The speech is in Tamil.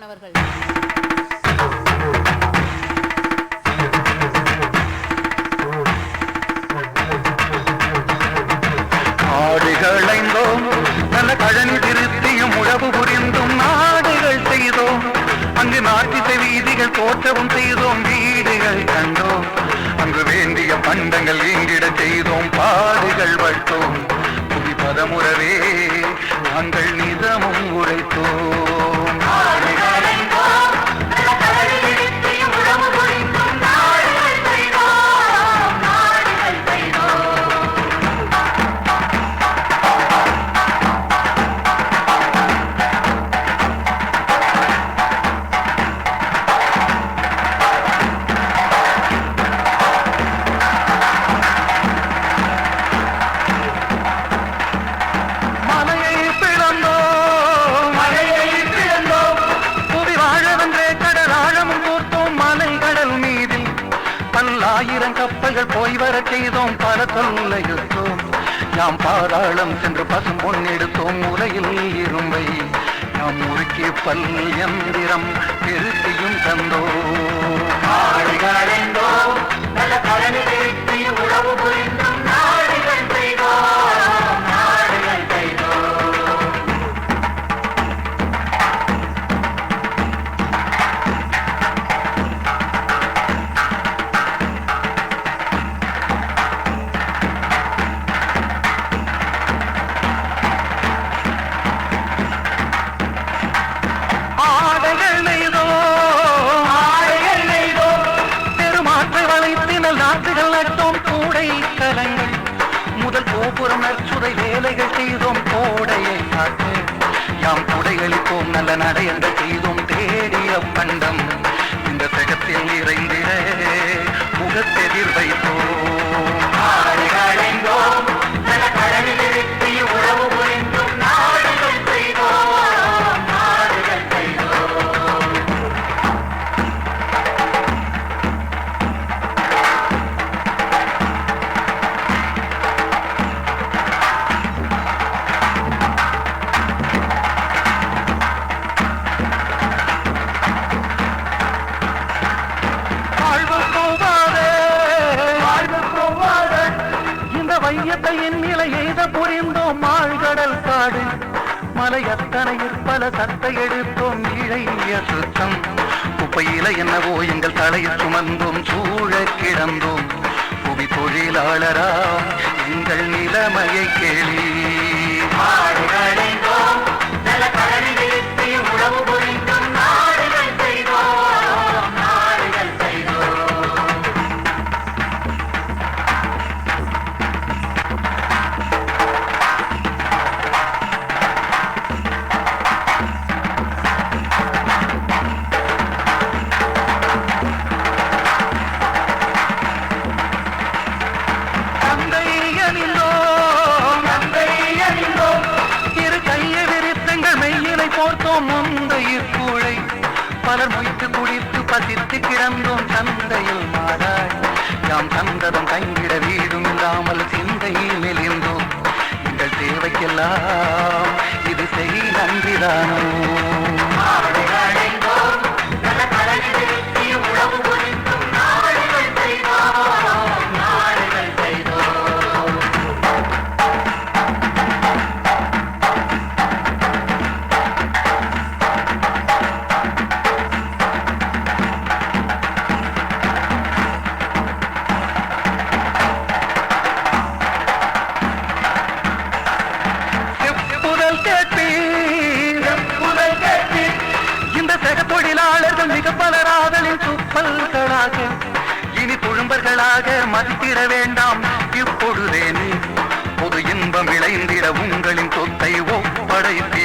மாணவர்கள். ஆடுகளைந்தோம் நல்ல கழனி திருத்தியும் உழவு புரிந்தும் நாடுகள் செய்தோம். அங்கு நாட்டிசை வீதிகள் தோற்றவும் செய்தோம். வீடுகள் கண்டோம். அங்கு வேண்டிய பண்டங்கள் இங்கிட செய்தோம். பாடுகள் வட்டோம். புவி பதமுறவே நாங்கள் நிதமும் உழைத்தோம் பல்லாயிரம் கப்பல்கள் போய் வர செய்தோம் பல தொல்லை எடுத்தோம். நாம் பாதாளம் சென்று பசும் பொன் எடுத்தோம் உலகில் இரும்பை. நாம் முறுக்கிய பல் எந்திரம் பெருக்கியும் தந்தோம். யாம் குடைகளிப்போம் நல்ல நடையங்கள் செய்தும் தேடிய பண்டம். இந்த தகத்தில் நிறைந்திட முகத்தெதிர் வைப்போம். இந்த நிலை எய்த புரிந்தோம். மாழ்கடல் காடு மலை அத்தனையில் பல சத்தை எடுத்தோம். இழைய சுத்தம் குப்பையில என்னவோ எங்கள் தலையில் சுமந்தோம். சூழ கிடந்தோம். புவி தொழிலாளரா எங்கள் நிலைமையை கேள்வி போர்த்தோம் முந்தையிற் கூழை. பலர் மொய்த்து குடித்து பசித்து கிடந்தோம் தந்தையில் மாடாய் யாம் தந்ததும் தங்கிட வீடும் இல்லாமல் சிந்தையில் மெலிந்தோம். எங்கள் தேவைக்கெல்லாம் இது செய் நன்றிதானோ? தொழிலாளர்கள் பலராதலின் துப்பல்களாக இனி துழும்பர்களாக மதித்திட வேண்டாம். இப்பொழுதே நீ பொது இன்பம் விளைந்திட உங்களின் சொத்தை ஒப்படைத்து